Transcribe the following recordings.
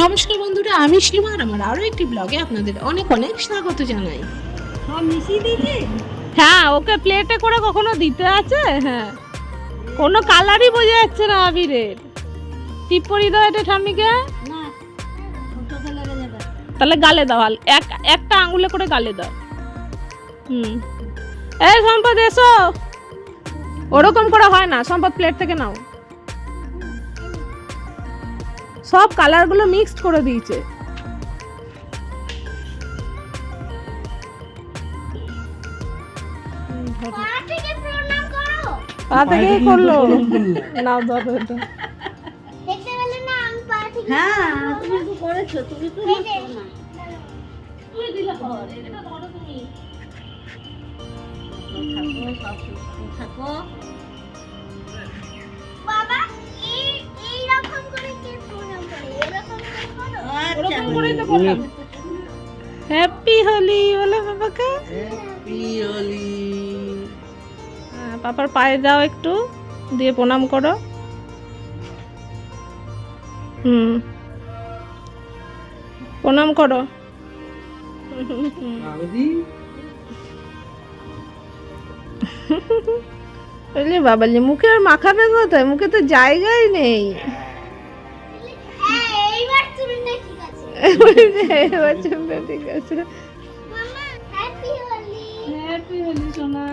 নমস্কার বন্ধুরা আমি সীমা আর আমার আরও একটি ব্লগে আপনাদের অনেক অনেক স্বাগত জানাই। হ্যাঁ ওকে প্লেটে করে কখনো দিতে আছে? হ্যাঁ। কোনো কালারই বোঝা যাচ্ছে না আবিরের। টিপ পরি দাও এটা ঠাম্মিকে। তাহলে গালে দাও আল- এক একটা আঙুলে করে গালে দাও। হুম। এই সম্পদ এসো। ওরকম করে হয় না সম্পদ প্লেট থেকে নাও। সব কালারগুলো মিক্সড করে দিয়েছে। পা থেকেই করল? নাও ধরো এটা হ্যাঁ তুমি তো করেছ তুমি তো থাকো সব সুস্থ থাকো। হ্যাপি হোলি বলে বাবাকে। হ্যাঁ পাপার পায়ে দাও একটু দিয়ে প্রণাম করো। হুম। প্রণাম করো। বাবালি মুখে আর মাখাবে কোথায়? মুখে তো জায়গাই নেই। এবার চুপটা ঠিক হ্যাপি হোলি সোনা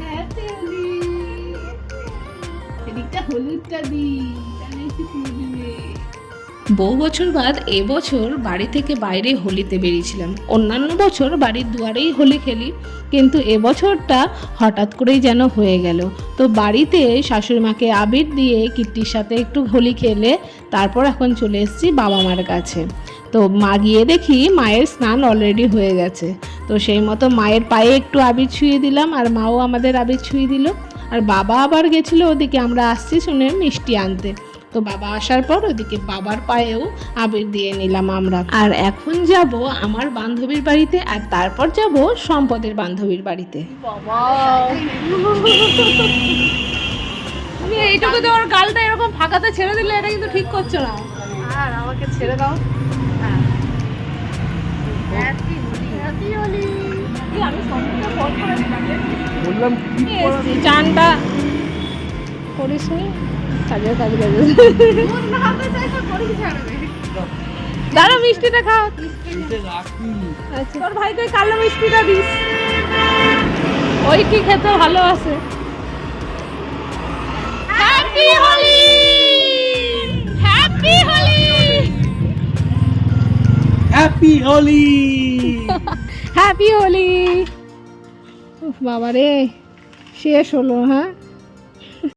হ্যাপি হোলি এদিকটা হলুদটা দি তাহলে একটু দিবে। বহু বছর বাদ এবছর বাড়ি থেকে বাইরে হোলিতে বেরিয়েছিলাম। অন্যান্য বছর বাড়ির দুয়ারেই হোলি খেলি, কিন্তু এবছরটা হঠাৎ করেই যেন হয়ে গেল। তো বাড়িতে শাশুড়ি মাকে আবির দিয়ে কিট্টির সাথে একটু হোলি খেলে তারপর এখন চলে এসেছি বাবা মার কাছে। তো মা গিয়ে দেখি মায়ের স্নান অলরেডি হয়ে গেছে। তো সেই মতো মায়ের পায়ে একটু আবির ছুঁয়ে দিলাম আর মাও আমাদের আবির ছুঁয়ে দিল। আর বাবা আবার গেছিল ওদিকে, আমরা আসছি শুনে মিষ্টি আনতে। তো বাবা আসার পর ওদিকে বাবার পায়েও আবির দিয়ে নিলাম আমরা। আর এখন যাব আমার বান্ধবীর বাড়িতে আর তারপর যাব সম্পদের বান্ধবীর বাড়িতে। বাবা। এইটুকু তো ওর গালটা এরকম ফাঁকাতে ছেড়ে দিলে এটা কিন্তু ঠিক করছ না। আর আমাকে ছেড়ে দাও। রে। বললাম কি চানটা করিস নি কাজে কাজ কাজে দাঁড়া মিষ্টিটা খাও আচ্ছা। তোর ভাই তুই কালো মিষ্টিটা দিস। ওই কি খেতে ভালোবাসে happy Holi happy Holi happy Holi happy Holi বাবা রে শেষ হলো হ্যাঁ?